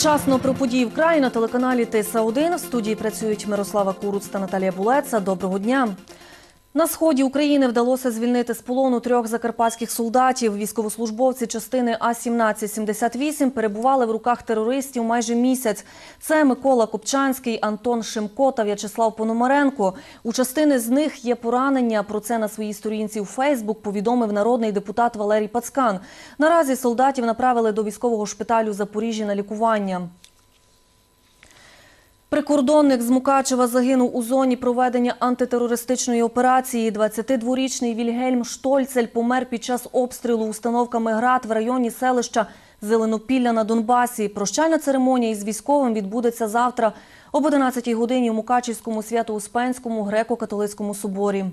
Вчасно про події в краї на телеканалі Тиса 1 В студії працюють Мирослава Куруц та Наталія Булеца. Доброго дня. На сході України вдалося звільнити з полону трьох закарпатських солдатів. Військовослужбовці частини А-1778 перебували в руках терористів майже місяць. Це Микола Копчанський, Антон Шимко та В'ячеслав Пономаренко. У частини з них є поранення. Про це на своїй сторінці у Фейсбук повідомив народний депутат Валерій Пацкан. Наразі солдатів направили до військового шпиталю Запоріжжя на лікування. Прикордонник з Мукачева загинув у зоні проведення антитерористичної операції. 22-річний Вільгельм Штольцель помер під час обстрілу установками ГРАД в районі селища Зеленопілля на Донбасі. Прощальна церемонія із військовим відбудеться завтра об 11-й годині у Мукачівському Свято-Успенському греко-католицькому соборі.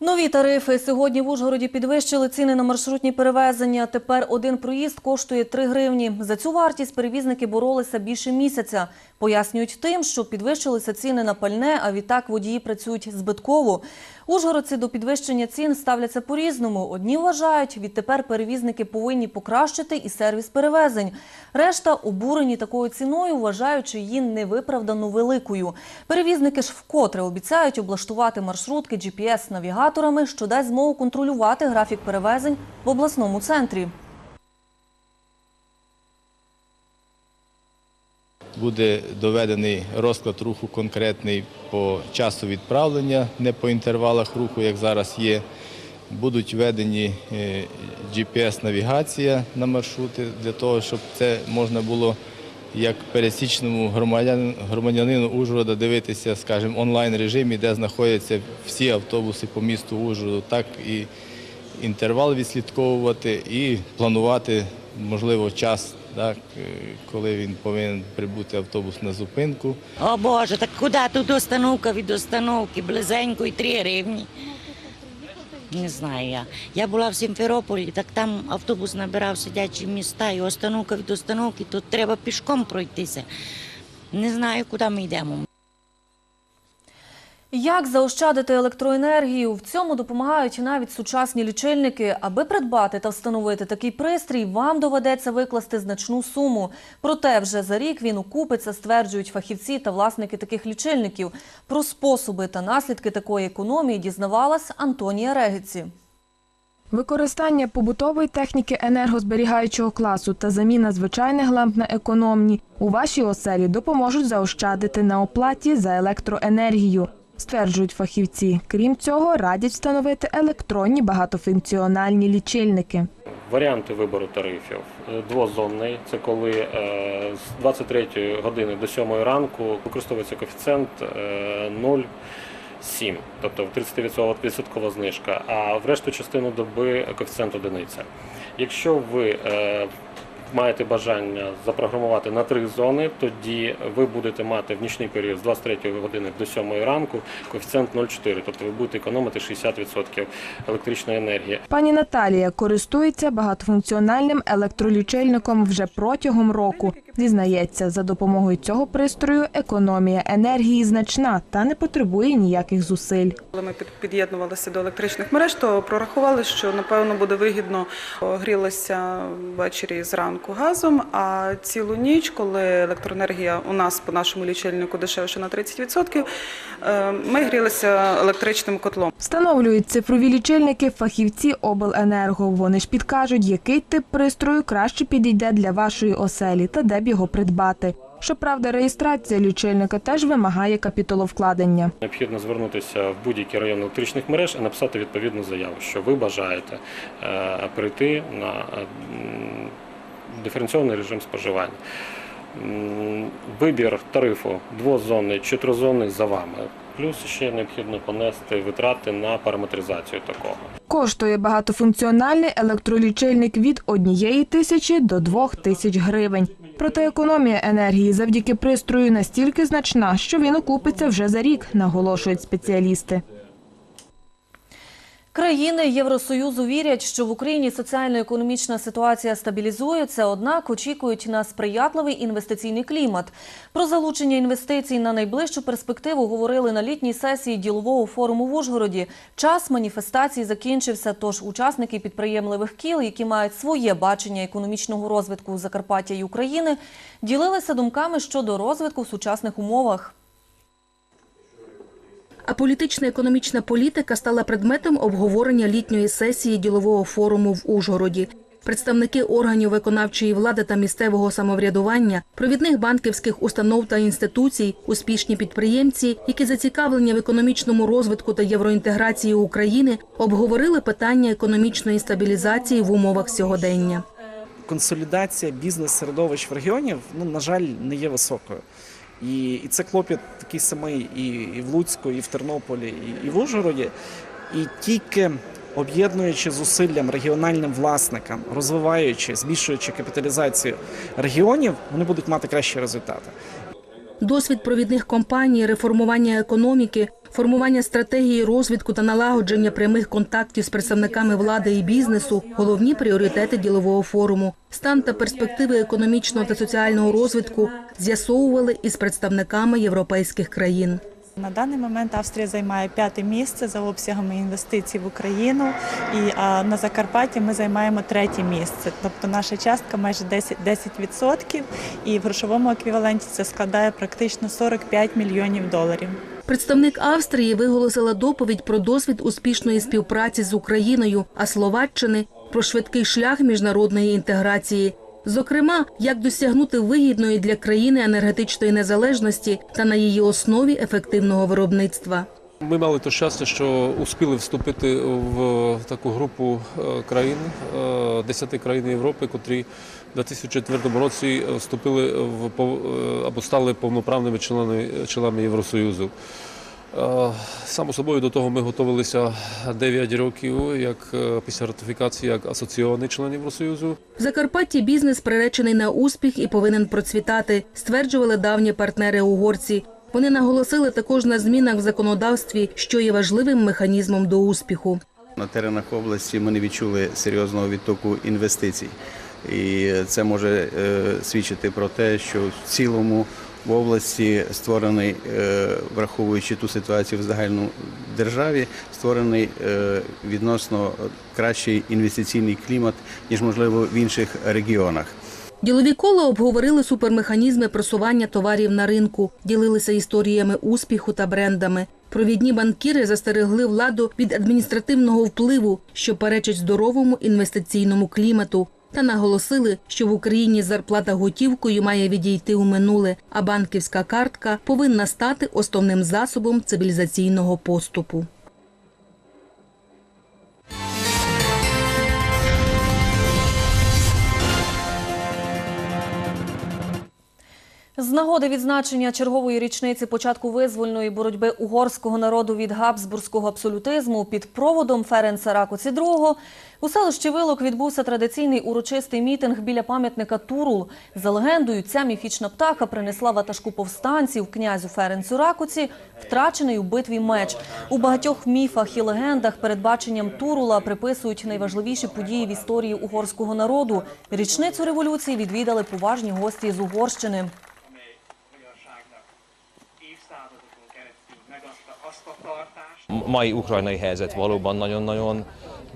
Нові тарифи. Сьогодні в Ужгороді підвищили ціни на маршрутні перевезення. Тепер один проїзд коштує 3 гривні. За цю вартість перевізники боролися більше місяця. Пояснюють тим, що підвищилися ціни на пальне, а відтак водії працюють збитково. Ужгородці до підвищення цін ставляться по-різному. Одні вважають, відтепер перевізники повинні покращити і сервіс перевезень. Решта обурені такою ціною, вважаючи її невиправдано великою. Перевізники ж вкотре обіцяють облаштувати маршрутки GPS-навігаторами, що дасть змогу контролювати графік перевезень в обласному центрі. Буде доведений розклад руху конкретний по часу відправлення, не по інтервалах руху, як зараз є. Будуть введені е, GPS-навігація на маршрути для того, щоб це можна було як пересічному громадян- громадянину Ужгорода дивитися, скажімо, онлайн режимі, де знаходяться всі автобуси по місту Ужгороду, так і інтервал відслідковувати і планувати, можливо, час, так, е, коли він повинен прибути автобус на зупинку. О Боже, так куди тут остановка від остановки? Близенько і 3 гривні. Не знаю я. Я була в Сімферополі, так там автобус набирав сидячі міста, і остановка від остановки, тут треба пішком пройтися. Не знаю, куди ми йдемо. Як заощадити електроенергію? В цьому допомагають навіть сучасні лічильники. Аби придбати та встановити такий пристрій, вам доведеться викласти значну суму. Проте вже за рік він окупиться, стверджують фахівці та власники таких лічильників. Про способи та наслідки такої економії дізнавалась Антонія Регіці. Використання побутової техніки енергозберігаючого класу та заміна звичайних ламп на економні у вашій оселі допоможуть заощадити на оплаті за електроенергію, стверджують фахівці. Крім цього, радять встановити електронні багатофункціональні лічильники. Варіанти вибору тарифів Е, двозонний це коли е, з 23 години до 7 ранку використовується коефіцієнт е, 0,7, тобто 30% відсоткова знижка, а в решту частину доби коефіцієнт одиниця. Якщо ви е, маєте бажання запрограмувати на три зони, тоді ви будете мати в нічний період з 23 години до 7 ранку коефіцієнт 0,4, тобто ви будете економити 60% електричної енергії. Пані Наталія користується багатофункціональним електролічильником вже протягом року. Зізнається, за допомогою цього пристрою економія енергії значна та не потребує ніяких зусиль. Коли ми під- під'єднувалися до електричних мереж, то прорахували, що напевно буде вигідно грілися ввечері зранку газом. А цілу ніч, коли електроенергія у нас по нашому лічильнику дешевше на 30%, е, ми грілися електричним котлом. Встановлюють цифрові лічильники фахівці обленерго. Вони ж підкажуть, який тип пристрою краще підійде для вашої оселі та де б його придбати. Щоправда, реєстрація лічильника теж вимагає капіталовкладення. Необхідно звернутися в будь-який район електричних мереж і написати відповідну заяву, що ви бажаєте е, перейти на диференційований режим споживання. Вибір тарифу двозонний чи тризонний за вами. Плюс ще необхідно понести витрати на параметризацію такого. Коштує багатофункціональний електролічильник від однієї тисячі до двох тисяч гривень. Проте економія енергії завдяки пристрою настільки значна, що він окупиться вже за рік, наголошують спеціалісти. Країни Євросоюзу вірять, що в Україні соціально-економічна ситуація стабілізується, однак очікують на сприятливий інвестиційний клімат. Про залучення інвестицій на найближчу перспективу говорили на літній сесії ділового форуму в Ужгороді. Час маніфестації закінчився, тож учасники підприємливих кіл, які мають своє бачення економічного розвитку Закарпаття і України, ділилися думками щодо розвитку в сучасних умовах. А політична економічна політика стала предметом обговорення літньої сесії ділового форуму в Ужгороді. Представники органів виконавчої влади та місцевого самоврядування, провідних банківських установ та інституцій, успішні підприємці, які зацікавлені в економічному розвитку та євроінтеграції України, обговорили питання економічної стабілізації в умовах сьогодення. консолідація бізнес-середовищ в регіонів, ну, на жаль, не є високою. І, і це клопіт такий самий і, і в Луцьку, і в Тернополі, і, і в Ужгороді. І тільки об'єднуючи зусиллям регіональним власникам, розвиваючи, збільшуючи капіталізацію регіонів, вони будуть мати кращі результати. Досвід провідних компаній, реформування економіки, формування стратегії розвитку та налагодження прямих контактів з представниками влади і бізнесу головні пріоритети ділового форуму. Стан та перспективи економічного та соціального розвитку з'ясовували із представниками європейських країн. На даний момент Австрія займає п'яте місце за обсягами інвестицій в Україну, і а, на Закарпатті ми займаємо третє місце. Тобто наша частка майже 10%, 10% і в грошовому еквіваленті це складає практично 45 мільйонів доларів. Представник Австрії виголосила доповідь про досвід успішної співпраці з Україною, а Словаччини про швидкий шлях міжнародної інтеграції. Зокрема, як досягнути вигідної для країни енергетичної незалежності та на її основі ефективного виробництва. Ми мали то щастя, що успіли вступити в таку групу е, країн, е, 10 країн Європи, котрі в 2004 році вступили в е, або стали повноправними членами, членами Євросоюзу. Е, Само собою до того ми готувалися 9 років як е, після ратифікації як асоційований член Євросоюзу. В Закарпатті бізнес приречений на успіх і повинен процвітати, стверджували давні партнери угорці. Вони наголосили також на змінах в законодавстві, що є важливим механізмом до успіху. На теренах області ми не відчули серйозного відтоку інвестицій. І це може е, свідчити про те, що в цілому в області створений, е, враховуючи ту ситуацію в загальному державі, створений е, відносно кращий інвестиційний клімат, ніж можливо в інших регіонах. Ділові кола обговорили супермеханізми просування товарів на ринку, ділилися історіями успіху та брендами. Провідні банкіри застерегли владу від адміністративного впливу, що перечить здоровому інвестиційному клімату, та наголосили, що в Україні зарплата готівкою має відійти у минуле, а банківська картка повинна стати основним засобом цивілізаційного поступу. З нагоди відзначення чергової річниці початку визвольної боротьби угорського народу від габсбурзького абсолютизму під проводом Ференца Ракоці II у селищі Вилок відбувся традиційний урочистий мітинг біля пам'ятника Турул. За легендою, ця міфічна птаха принесла ватажку повстанців князю Ференцю Ракоці втрачений у битві меч. У багатьох міфах і легендах передбаченням Турула приписують найважливіші події в історії угорського народу. Річницю революції відвідали поважні гості з Угорщини. Mai ukrajnai helyzet valóban nagyon-nagyon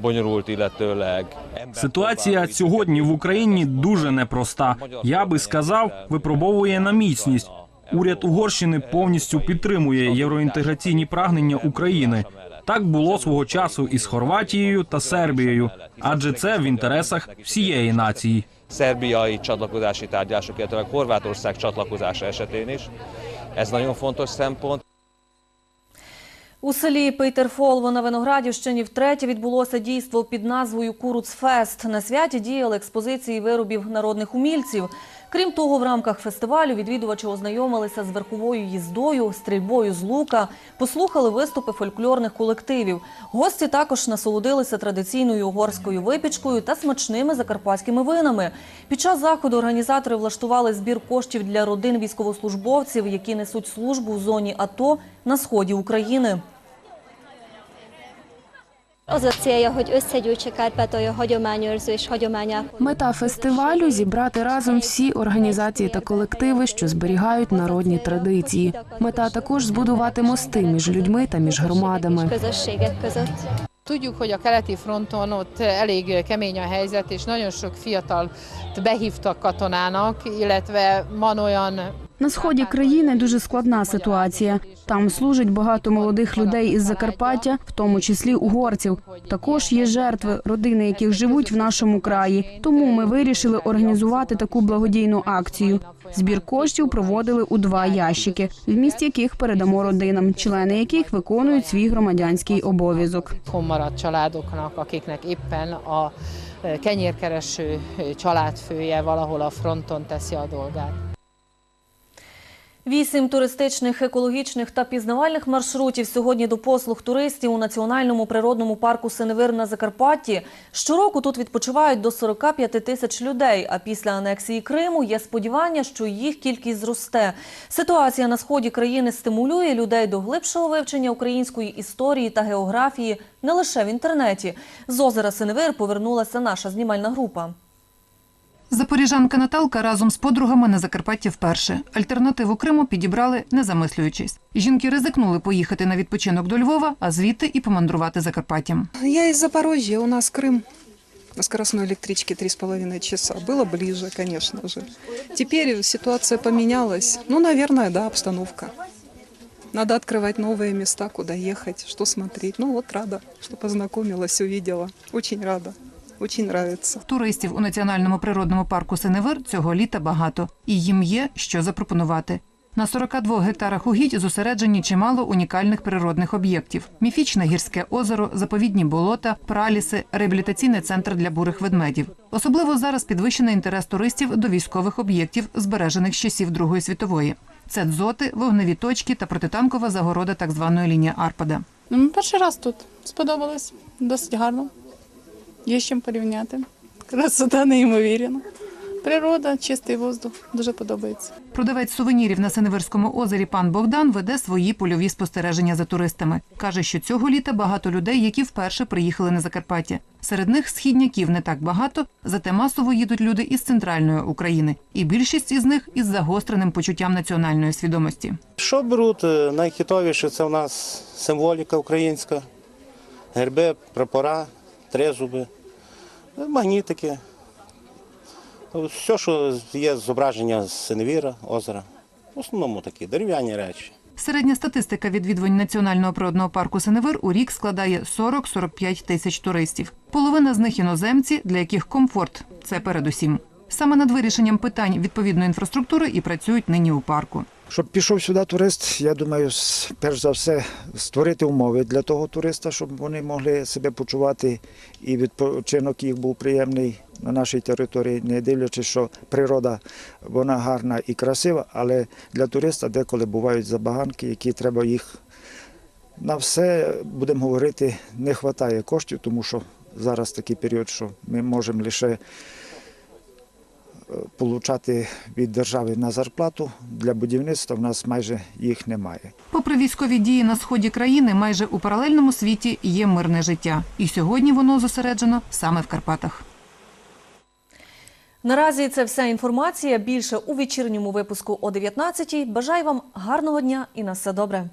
bonyolult, illetőleg Ситуація сьогодні в Україні дуже непроста. Я би сказав, випробовує на міцність. Уряд Угорщини повністю підтримує євроінтеграційні прагнення України. Так було свого часу із Хорватією та Сербією, адже це в інтересах всієї нації. Szerbiai csatlakozási tárgyalások, illetve Horvátország csatlakozása esetén is. Ez nagyon fontos szempont. У селі Пейтерфолво на Виноградівщині втретє відбулося дійство під назвою Куруцфест. На святі діяли експозиції виробів народних умільців. Крім того, в рамках фестивалю відвідувачі ознайомилися з верховою їздою, стрільбою з лука, послухали виступи фольклорних колективів. Гості також насолодилися традиційною угорською випічкою та смачними закарпатськими винами. Під час заходу організатори влаштували збір коштів для родин військовослужбовців, які несуть службу в зоні АТО на сході України. Az a célja, hogy összegyűjtse Kárpátalja hagyományőrző és hagyományát. Мета фестивалю зібрати разом всі організації та колективи, що зберігають народні традиції. Мета також збудувати мости між людьми та між громадами. közösségek között. Tudjuk, hogy a keleti fronton ott elég kemény a helyzet, és nagyon sok fiatal behívtak katonának, illetve van olyan На сході країни дуже складна ситуація. Там служить багато молодих людей із Закарпаття, в тому числі угорців. Також є жертви, родини яких живуть в нашому краї. Тому ми вирішили організувати таку благодійну акцію. Збір коштів проводили у два ящики, вміст яких передамо родинам, члени яких виконують свій громадянський обов'язок. a eh, kenyérkereső eh, családfője valahol a fronton teszi a dolgát. Вісім туристичних, екологічних та пізнавальних маршрутів сьогодні до послуг туристів у національному природному парку Синевир на Закарпатті. Щороку тут відпочивають до 45 тисяч людей. А після анексії Криму є сподівання, що їх кількість зросте. Ситуація на сході країни стимулює людей до глибшого вивчення української історії та географії не лише в інтернеті. З озера Синевир повернулася наша знімальна група. Запоріжанка Наталка разом з подругами на Закарпатті вперше. Альтернативу Криму підібрали, не замислюючись. Жінки ризикнули поїхати на відпочинок до Львова, а звідти і помандрувати Закарпаттям. Я из Запорожья, у нас Крым на скоростной электричке три с половиной часа. Было ближе, конечно же. Теперь ситуация поменялась. Ну, наверное, да, обстановка. Надо открывать новые места, куда ехать, что смотреть. Ну вот рада, что познакомилась, увидела. Очень рада. Очень нравится. Туристів у національному природному парку Синевир цього літа багато, і їм є що запропонувати. На 42 гектарах угідь зосереджені чимало унікальних природних об'єктів: міфічне гірське озеро, заповідні болота, праліси, реабілітаційний центр для бурих ведмедів. Особливо зараз підвищений інтерес туристів до військових об'єктів, збережених з часів Другої світової. Це дзоти, вогневі точки та протитанкова загорода так званої лінії Арпада. Ну, перший раз тут сподобалось. Досить гарно. Є з чим порівняти. Красота неймовірна. Природа, чистий воздух. Дуже подобається. Продавець сувенірів на Синевирському озері пан Богдан веде свої польові спостереження за туристами. Каже, що цього літа багато людей, які вперше приїхали на Закарпаття. Серед них східняків не так багато, зате масово їдуть люди із центральної України, і більшість із них із загостреним почуттям національної свідомості. Що беруть е, найхітовіше, це в нас символіка українська, герби, прапора, тризуби, магнітики. Все, що є зображення з Синевіра, озера. В основному такі дерев'яні речі. Середня статистика відвідувань національного природного парку Синевир у рік складає 40-45 тисяч туристів. Половина з них іноземці, для яких комфорт це передусім. Саме над вирішенням питань відповідної інфраструктури і працюють нині у парку. Щоб пішов сюди турист, я думаю, перш за все створити умови для того туриста, щоб вони могли себе почувати і відпочинок їх був приємний на нашій території, не дивлячись, що природа вона гарна і красива, але для туриста деколи бувають забаганки, які треба їх на все будемо говорити, не вистачає коштів, тому що зараз такий період, що ми можемо лише отримати від держави на зарплату. Для будівництва в нас майже їх немає. Попри військові дії на сході країни, майже у паралельному світі є мирне життя. І сьогодні воно зосереджено саме в Карпатах. Наразі це вся інформація. Більше у вечірньому випуску о 19-й. Бажаю вам гарного дня і на все добре.